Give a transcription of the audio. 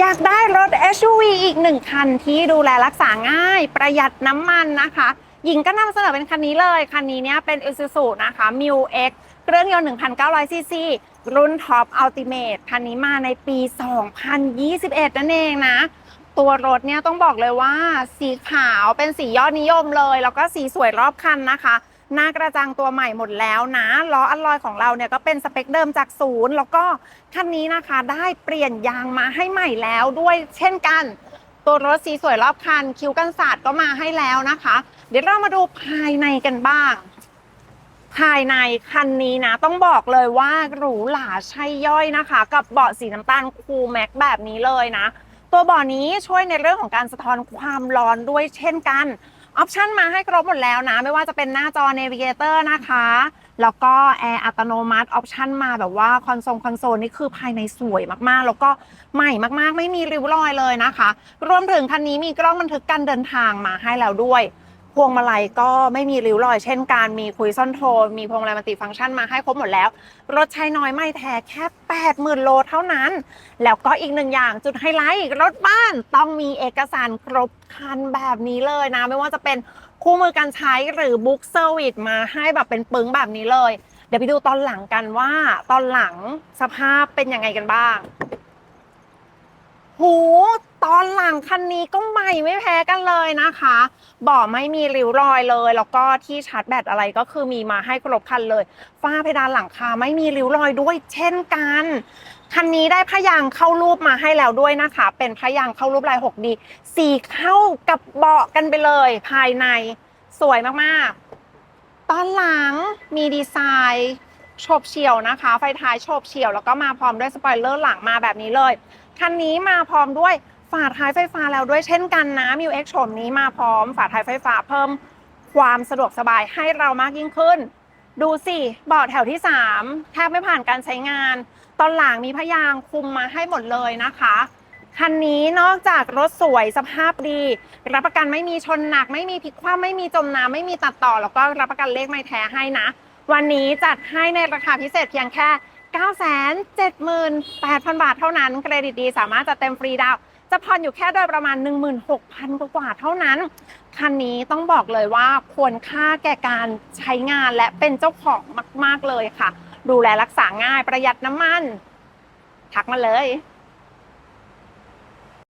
อยากได้รถ SUV อีกหนึ่งคันที่ดูแลรักษาง่าย ประหยัดน้ำมันนะคะ หญิงก็นำเสนอเป็นคันนี้เลย คันนี้เนี่ยเป็น Isuzu นะคะ m u X เครื่องยนต์1,900ซีซีรุ่น Top Ultimate คันนี้มาในปี 2021 นั่นเองนะ ตัวรถเนี่ยต้องบอกเลยว่าสีขาวเป็นสียอดนิยมเลย แล้วก็สีสวยรอบคันนะคะ หน้ากระจังตัวใหม่หมดแล้วนะล้ออัลลอยของเราเนี่ยก็เป็นสเปคเดิมจากศูนย์แล้วก็คันนี้นะคะได้เปลี่ยนยางมาให้ใหม่แล้วด้วยเช่นกันตัวรถสีสวยรอบคัน คิ้วกันศาสตร์ก็มาให้แล้วนะคะ เดี๋ยวเรามาดูภายในกันบ้าง ภายในคันนี้นะ ต้องบอกเลยว่าหรูหราใช่ย่อยนะคะ กับเบาะสีน้ำตาลคูลแม็กแบบนี้เลยนะ ตัวเบาะนี้ช่วยในเรื่องของการสะท้อนความร้อนด้วยเช่นกัน ออปชันมาให้ครบหมดแล้วนะ ไม่ว่าจะเป็นหน้าจอ Navigator นะคะ แล้วก็แอร์อัตโนมัติออปชันมาแบบว่าคอนโซลคอนโซลนี่คือภายในสวยมากๆ แล้วก็ใหม่มากๆ ไม่มีริ้วรอยเลยนะคะ รวมถึงคันนี้มีกล้องบันทึกการเดินทางมาให้แล้วด้วย พวงมาลัยก็ไม่มีริ้วรอยเช่นกันมีคุยซ่อนโทนมีพวงมาลัยมัลติฟังก์ชันมาให้ครบหมดแล้ว รถใช้น้อยไม่แท้แค่ 80,000 โลเท่านั้น แล้วก็อีกหนึ่งอย่างจุดไฮไลท์รถบ้านต้องมีเอกสารครบคันแบบนี้เลยนะ ไม่ว่าจะเป็นคู่มือการใช้หรือบุ๊กเซอร์วิสมาให้แบบเป็นปึ้งแบบนี้เลย เดี๋ยวไปดูตอนหลังกันว่าตอนหลังสภาพเป็นยังไงกันบ้าง หูตอนหลังคันนี้ก็ใหม่ไม่แพ้กันเลยนะคะเบ่อไม่มีริ้วรอยเลย แล้วก็ที่ชาร์จแบตอะไรก็คือมีมาให้ครบคันเลยฝ้าเพดานหลังคาไม่มีริ้วรอยด้วยเช่นกันคันนี้ได้พยางเข้ารูปมาให้แล้วด้วยนะคะ เป็นพยางเข้ารูปลาย 6D สีเข้ากับเบาะกันไปเลย ภายในสวยมากๆ ตอนหลังมีดีไซน์โฉบเฉี่ยวนะคะ ไฟท้ายโฉบเฉี่ยวแล้วก็มาพร้อมด้วยสปอยเลอร์หลังมาแบบนี้เลย คันนี้มาพร้อมด้วยฝาท้ายไฟฟ้าแล้วด้วยเช่นกันนะมิวเอ็กโฉมนี้มาพร้อมฝาท้ายไฟฟ้าเพิ่มความสะดวกสบายให้เรามากยิ่งขึ้น ดูสิเบาะแถวที่ 3 แทบไม่ผ่านการใช้งาน ตอนหลังมีพยางค์คุมมาให้หมดเลยนะคะ คันนี้นอกจากรถสวยสภาพดี รับประกันไม่มีชนหนัก ไม่มีพลิกคว่ำไม่มีจมน้ำไม่มีตัดต่อ แล้วก็รับประกันเลขไม่แท้ให้นะ วันนี้จัดให้ในราคาพิเศษเพียงแค่ 978,000 บาทเท่านั้น เครดิตดีสามารถจะเต็มฟรีดาวจะผ่อนอยู่แค่โดยประมาณ 16,000 กว่าเท่านั้น คันนี้ต้องบอกเลยว่าควรค่าแก่การใช้งานและเป็นเจ้าของมาก ๆ เลยค่ะ ดูแลรักษาง่ายประหยัดน้ำมัน ทักมาเลย